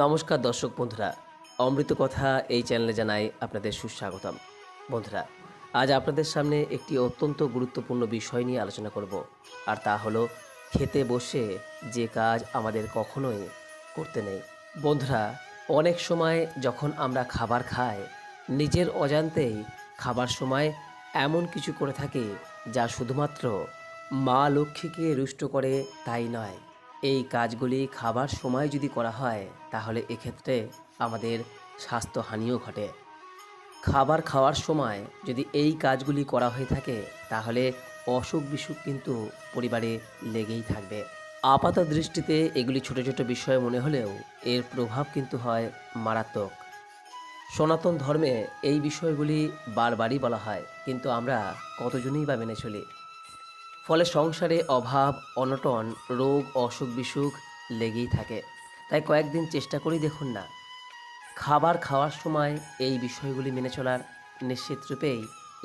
নমস্কার দর্শক বন্ধুরা, অমৃত কথা এই চ্যানেলে জানাই আপনাদের সুস্বাগতম। বন্ধুরা, আজ আপনাদের সামনে একটি অত্যন্ত গুরুত্বপূর্ণ বিষয় নিয়ে আলোচনা করব, আর তা হলো খেতে বসে যে কাজ আমাদের কখনোই করতে নেই। বন্ধুরা, অনেক সময় যখন আমরা খাবার খাই, নিজের অজান্তেই খাবার সময় এমন কিছু করে থাকি যা শুধুমাত্র মা লক্ষ্মীকে রুষ্ট করে তাই নয়। এই কাজগুলি খাবার সময় যদি করা হয়, তাহলে এক্ষেত্রে আমাদের স্বাস্থ্যহানিও ঘটে। খাবার খাওয়ার সময় যদি এই কাজগুলি করা হয়ে থাকে, তাহলে অসুখ বিসুখ কিন্তু পরিবারে লেগেই থাকবে। আপাত দৃষ্টিতে এগুলি ছোট ছোট বিষয় মনে হলেও এর প্রভাব কিন্তু হয় মারাত্মক। সনাতন ধর্মে এই বিষয়গুলি বারবারই বলা হয়, কিন্তু আমরা কতজনই বা মেনে চলি? ফলে সংসারে অভাব, অনটন, রোগ, অসুখ বিসুখ লেগেই থাকে। তাই কয়েকদিন চেষ্টা করেই দেখুন না। খাবার খাওয়ার সময় এই বিষয়গুলি মেনে চলার নিশ্চিত রূপেই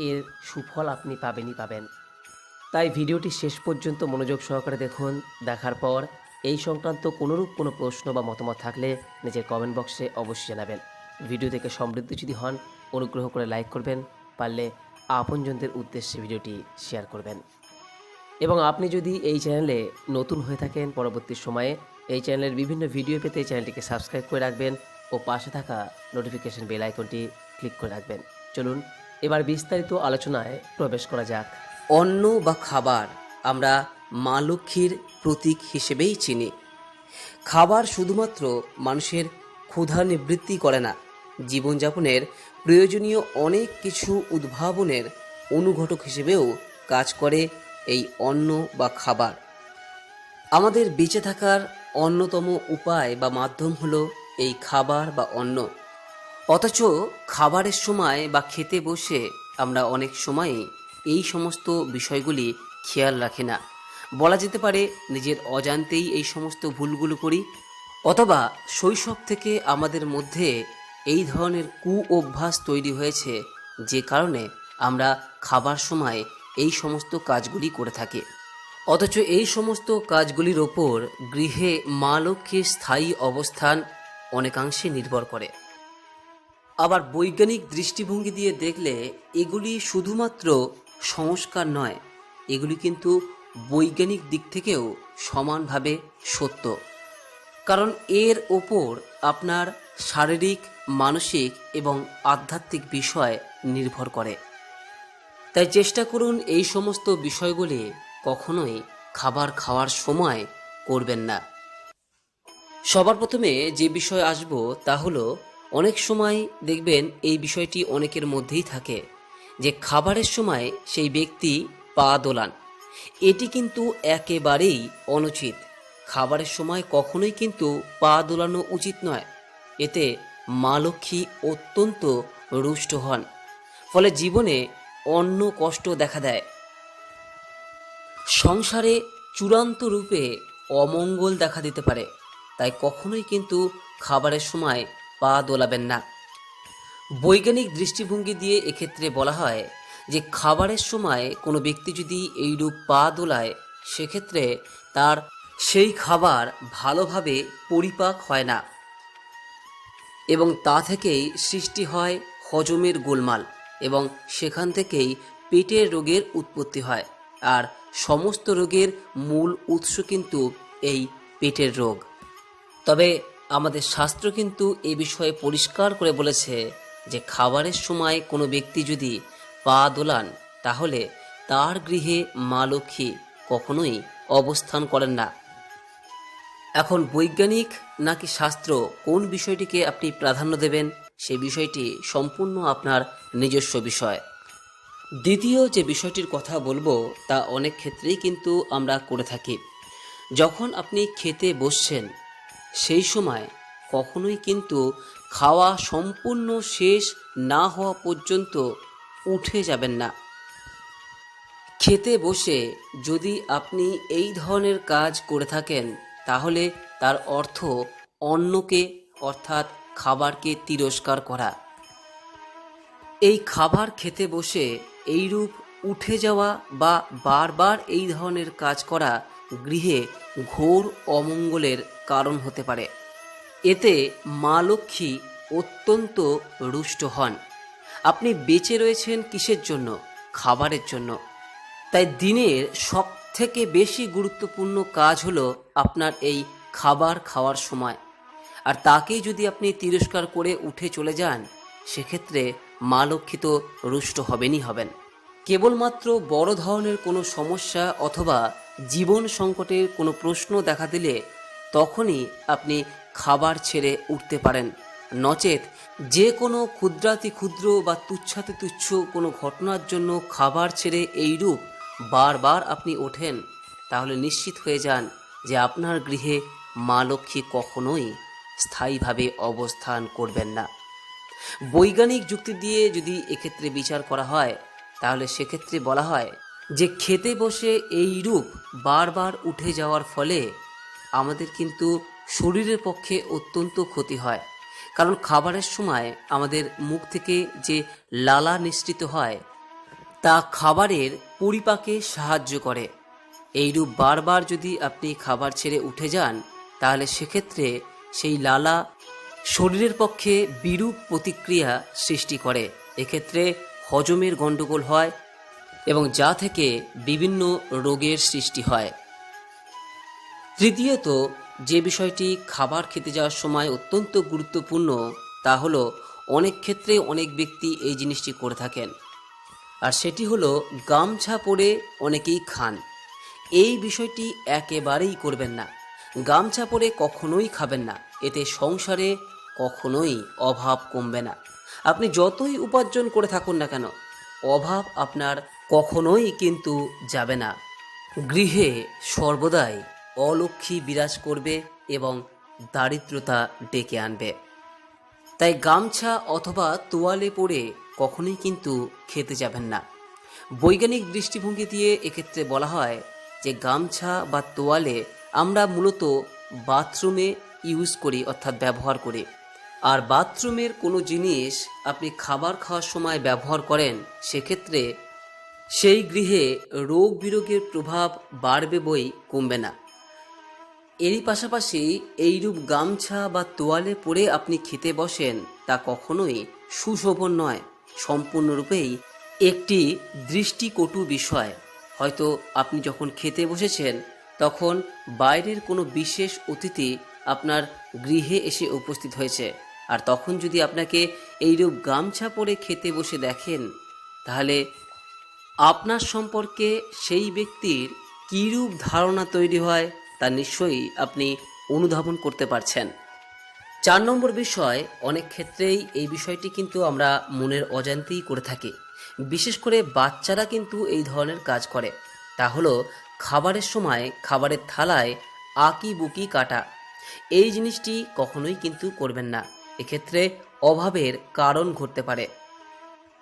এর সুফল আপনি পাবেনই পাবেন। তাই ভিডিওটি শেষ পর্যন্ত মনোযোগ সহকারে দেখুন। দেখার পর এই সংক্রান্ত কোনোরূপ কোনো প্রশ্ন বা মতামত থাকলে নিজের কমেন্ট বক্সে অবশ্যই জানাবেন। ভিডিও থেকে সমৃদ্ধ যদি হন, অনুগ্রহ করে লাইক করবেন, পারলে আপনজনদের উদ্দেশ্যে ভিডিওটি শেয়ার করবেন। এবং আপনি যদি এই চ্যানেলে নতুন হয়ে থাকেন, পরবর্তী সময়ে এই চ্যানেলের বিভিন্ন ভিডিও পেতে চ্যানেলটিকে সাবস্ক্রাইব করে রাখবেন ও পাশে থাকা নোটিফিকেশন বেল আইকনটি ক্লিক করে রাখবেন। চলুন, এবার বিস্তারিত আলোচনায় প্রবেশ করা যাক। অন্ন বা খাবার আমরা মা লক্ষ্মীর প্রতীক হিসেবেই চিনি। খাবার শুধুমাত্র মানুষের ক্ষুধা নিবৃত্তি করে না, জীবনযাপনের প্রয়োজনীয় অনেক কিছু উদ্ভাবনের অনুঘটক হিসেবেও কাজ করে এই অন্ন বা খাবার। আমাদের বেঁচে থাকার অন্যতম উপায় বা মাধ্যম হলো এই খাবার বা অন্ন। অথচ খাবারের সময় বা খেতে বসে আমরা অনেক সময়ই এই সমস্ত বিষয়গুলি খেয়াল রাখি না। বলা যেতে পারে নিজের অজান্তেই এই সমস্ত ভুলগুলো করি, অথবা শৈশব থেকে আমাদের মধ্যে এই ধরনের কু অভ্যাস তৈরি হয়েছে যে কারণে আমরা খাবার সময় এই সমস্ত কাজগুলি করে থাকে। অথচ এই সমস্ত কাজগুলির ওপর গৃহে মা লক্ষ্মীর স্থায়ী অবস্থান অনেকাংশে নির্ভর করে। আবার বৈজ্ঞানিক দৃষ্টিভঙ্গি দিয়ে দেখলে এগুলি শুধুমাত্র সংস্কার নয়, এগুলি কিন্তু বৈজ্ঞানিক দিক থেকেও সমানভাবে সত্য। কারণ এর ওপর আপনার শারীরিক, মানসিক এবং আধ্যাত্মিক বিষয় নির্ভর করে। তাই চেষ্টা করুন এই সমস্ত বিষয়গুলি কখনোই খাবার খাওয়ার সময় করবেন না। সবার প্রথমে যে বিষয় আসব তা হলো, অনেক সময় দেখবেন এই বিষয়টি অনেকের মধ্যেই থাকে যে খাবারের সময় সেই ব্যক্তি পা দোলান। এটি কিন্তু একেবারেই অনুচিত। খাবারের সময় কখনোই কিন্তু পা দোলানো উচিত নয়। এতে মা লক্ষ্মী অত্যন্ত রুষ্ট হন। ফলে জীবনে অন্য কষ্ট দেখা দেয়। সংসারে চূড়ান্ত রূপে অমঙ্গল দেখা দিতে পারে, তাই কখনোই কিন্তু খাবারের সময় পা দোলাবেন না। বৈজ্ঞানিক দৃষ্টিভঙ্গি দিয়ে এক্ষেত্রে বলা হয় যে, খাবারের সময় কোনো ব্যক্তি যদি এইরূপ পা দোলায়, সেক্ষেত্রে তার সেই খাবার ভালোভাবে পরিপাক হয় না এবং তা থেকেই সৃষ্টি হয় হজমের গোলমাল। এবং সেখান থেকেই পেটের রোগের উৎপত্তি হয়। আর সমস্ত রোগের মূল উৎস কিন্তু এই পেটের রোগ। তবে আমাদের শাস্ত্র কিন্তু এ বিষয়ে পরিষ্কার করে বলেছে যে খাবারের সময় কোনো ব্যক্তি যদি পা দোলান, তাহলে তার গৃহে মা লক্ষ্মী কখনোই অবস্থান করেন না। এখন বৈজ্ঞানিক নাকি শাস্ত্র কোন বিষয়টিকে আপনি প্রাধান্য দেবেন? সে বিষয়টি সম্পূর্ণ আপনার নিজস্ব বিষয়। দ্বিতীয় যে বিষয়টির কথা বলব, তা অনেক ক্ষেত্রেই কিন্তু আমরা করে থাকি। যখন আপনি খেতে বসছেন, সেই সময় কখনোই কিন্তু খাওয়া সম্পূর্ণ শেষ না হওয়া পর্যন্ত উঠে যাবেন না। খেতে বসে যদি আপনি এই ধরনের কাজ করে থাকেন, তাহলে তার অর্থ অন্যকে অর্থাৎ খাবারকে তিরস্কার করা। এই খাবার খেতে বসে এইরূপ উঠে যাওয়া বা বারবার এই ধরনের কাজ করা গৃহে ঘোর অমঙ্গলের কারণ হতে পারে। এতে মা লক্ষ্মী অত্যন্ত রুষ্ট হন। আপনি বেঁচে রয়েছেন কিসের জন্য? খাবারের জন্য। তাই দিনের সব থেকে বেশি গুরুত্বপূর্ণ কাজ হলো আপনার এই খাবার খাওয়ার সময়। আর তাকেই যদি আপনি তিরস্কার করে উঠে চলে যান, সেক্ষেত্রে মা লক্ষ্মী তো রুষ্ট হবেনই হবেন। কেবলমাত্র বড় ধরনের কোনো সমস্যা অথবা জীবন সংকটের কোনো প্রশ্ন দেখা দিলে তখনই আপনি খাবার ছেড়ে উঠতে পারেন। নচেত যে কোনো ক্ষুদ্রাতি ক্ষুদ্র বা তুচ্ছাতি তুচ্ছ কোনো ঘটনার জন্য খাবার ছেড়ে এইরূপ বারবার আপনি ওঠেন, তাহলে নিশ্চিত হয়ে যান যে আপনার গৃহে মা লক্ষ্মী কখনোই স্থায়ীভাবে অবস্থান করবেন না। বৈজ্ঞানিক যুক্তি দিয়ে যদি এক্ষেত্রে বিচার করা হয়, তাহলে সেক্ষেত্রে বলা হয় যে খেতে বসে এই রূপ বারবার উঠে যাওয়ার ফলে আমাদের কিন্তু শরীরের পক্ষে অত্যন্ত ক্ষতি হয়। কারণ খাবারের সময় আমাদের মুখ থেকে যে লালা নিঃসৃত হয়, তা খাবারের পরিপাকে সাহায্য করে। এইরূপ বারবার যদি আপনি খাবার ছেড়ে উঠে যান, তাহলে সেক্ষেত্রে সেই লালা শরীরের পক্ষে বিরূপ প্রতিক্রিয়া সৃষ্টি করে। এক্ষেত্রে হজমের গণ্ডগোল হয় এবং যা থেকে বিভিন্ন রোগের সৃষ্টি হয়। তৃতীয়ত, যে বিষয়টি খাবার খেতে যাওয়ার সময় অত্যন্ত গুরুত্বপূর্ণ, তা হলো অনেক ক্ষেত্রে অনেক ব্যক্তি এই জিনিসটি করে থাকেন। আর সেটি হলো গামছা পরে অনেকেই খান। এই বিষয়টি একেবারেই করবেন না। গামছা পরে কখনোই খাবেন না। এতে সংসারে কখনোই অভাব কমবে না। আপনি যতই উপার্জন করে থাকুন না কেন, অভাব আপনার কখনোই কিন্তু যাবে না। গৃহে সর্বদাই অলক্ষ্মী বিরাজ করবে এবং দারিদ্রতা ডেকে আনবে। তাই গামছা অথবা তোয়ালে পরে কখনোই কিন্তু খেতে যাবেন না। বৈজ্ঞানিক দৃষ্টিভঙ্গি দিয়ে এক্ষেত্রে বলা হয় যে গামছা বা তোয়ালে আমরা মূলত বাথরুমে ইউজ করি, অর্থাৎ ব্যবহার করি। আর বাথরুমের কোনো জিনিস আপনি খাবার খাওয়ার সময় ব্যবহার করেন, সেক্ষেত্রে সেই গৃহে রোগ বিরোগের প্রভাব বাড়বে বই কমবে না। এরই পাশাপাশি এইরূপ গামছা বা তোয়ালে পরে আপনি খেতে বসেন, তা কখনোই সুশোভন নয়। সম্পূর্ণরূপেই একটি দৃষ্টিকটু বিষয়। হয়তো আপনি যখন খেতে বসেছেন তখন বাইরের কোনো বিশেষ অতিথি আপনার গৃহে এসে উপস্থিত হয়েছে। আর তখন যদি আপনাকে এইরূপ গামছা পরে খেতে বসে দেখেন, তাহলে আপনার সম্পর্কে সেই ব্যক্তির কীরূপ ধারণা তৈরি হয় তা নিশ্চয়ই আপনি অনুধাবন করতে পারছেন। চার নম্বর বিষয়, অনেক ক্ষেত্রেই এই বিষয়টি কিন্তু আমরা মনের অজান্তেই করে থাকি। বিশেষ করে বাচ্চারা কিন্তু এই ধরনের কাজ করে। তা হলো খাবারের সময় খাবারের থালায় আকি বুকি কাটা। এই জিনিসটি কখনোই কিন্তু করবেন না। এক্ষেত্রে অভাবের কারণ ঘটতে পারে।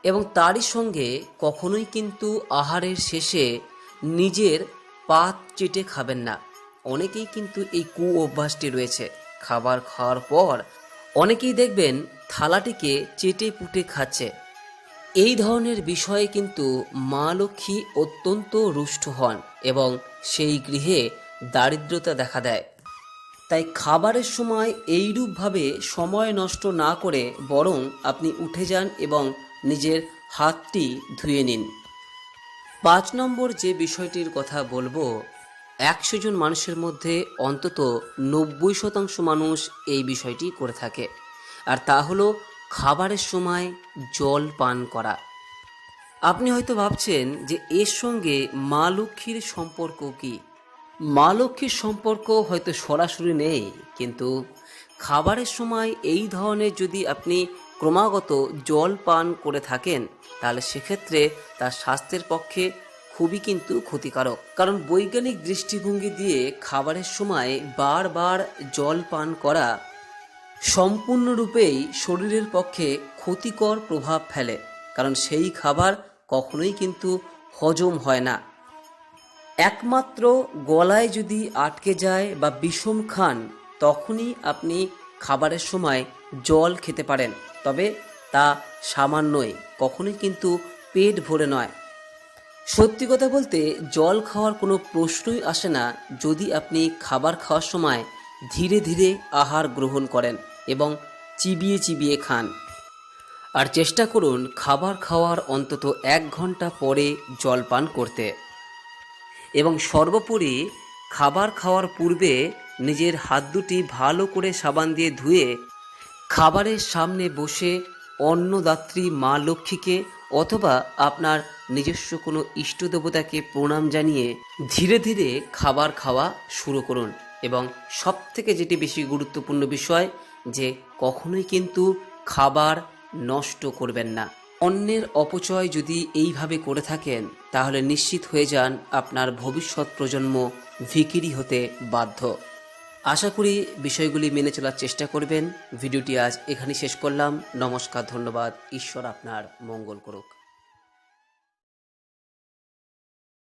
এবং তারই সঙ্গে কখনোই কিন্তু আহারের শেষে নিজের পাত চেটে খাবেন না। অনেকেই কিন্তু এই কু অভ্যাসটি রয়েছে। খাবার খাওয়ার পর অনেকেই দেখবেন থালাটিকে চেটে পুটে খাচ্ছে। এই ধরনের বিষয়ে কিন্তু মা লক্ষ্মী অত্যন্ত রুষ্ট হন এবং সেই গৃহে দারিদ্রতা দেখা দেয়। তাই খাবারের সময় এইরূপভাবে সময় নষ্ট না করে বরং আপনি উঠে যান এবং নিজের হাতটি ধুয়ে নিন। পাঁচ নম্বর যে বিষয়টির কথা বলব, একশো জন মানুষের মধ্যে অন্তত নব্বই শতাংশ মানুষ এই বিষয়টি করে থাকে। আর তা হলো খাবারের সময় জল পান করা। আপনি হয়তো ভাবছেন যে এর সঙ্গে মা লক্ষ্মীর সম্পর্ক কি? মা লক্ষ্মীর সম্পর্ক হয়তো সরাসরি নেই, কিন্তু খাবারের সময় এই ধরনের যদি আপনি ক্রমাগত জল পান করে থাকেন, তাহলে সেক্ষেত্রে তার স্বাস্থ্যের পক্ষে খুবই কিন্তু ক্ষতিকারক। কারণ বৈজ্ঞানিক দৃষ্টিভঙ্গি দিয়ে খাবারের সময় বারবার জল পান করা সম্পূর্ণরূপেই শরীরের পক্ষে ক্ষতিকর প্রভাব ফেলে, কারণ সেই খাবার কখনোই কিন্তু হজম হয় না। একমাত্র গলায় যদি আটকে যায় বা বিষম খান, তখনই আপনি খাবারের সময় জল খেতে পারেন, তবে তা সামান্যই, কখনোই কিন্তু পেট ভরে নয়। সত্যি কথা বলতে, জল খাওয়ার কোনো প্রশ্নই আসে না যদি আপনি খাবার খাওয়ার সময় ধীরে ধীরে আহার গ্রহণ করেন এবং চিবিয়ে চিবিয়ে খান। আর চেষ্টা করুন খাবার খাওয়ার অন্তত এক ঘণ্টা পরে জল পান করতে। এবং সর্বোপরি খাবার খাওয়ার পূর্বে নিজের হাত দুটি ভালো করে সাবান দিয়ে ধুয়ে খাবারের সামনে বসে অন্নদাত্রী মা লক্ষ্মীকে অথবা আপনার নিজস্ব কোনো ইষ্ট দেবতাকে প্রণাম জানিয়ে ধীরে ধীরে খাবার খাওয়া শুরু করুন। এবং সব থেকে যেটি বেশি গুরুত্বপূর্ণ বিষয় যে কখনোই কিন্তু খাবার নষ্ট করবেন না। অন্যের অপচয় যদি এইভাবে করে থাকেন, তাহলে নিশ্চিত হয়ে যান আপনার ভবিষ্যৎ প্রজন্ম ভিকিরি হতে বাধ্য। আশা করি বিষয়গুলি মেনে চলার চেষ্টা করবেন। ভিডিওটি আজ এখানে শেষ করলাম। নমস্কার, ধন্যবাদ। ঈশ্বর আপনার মঙ্গল করুক।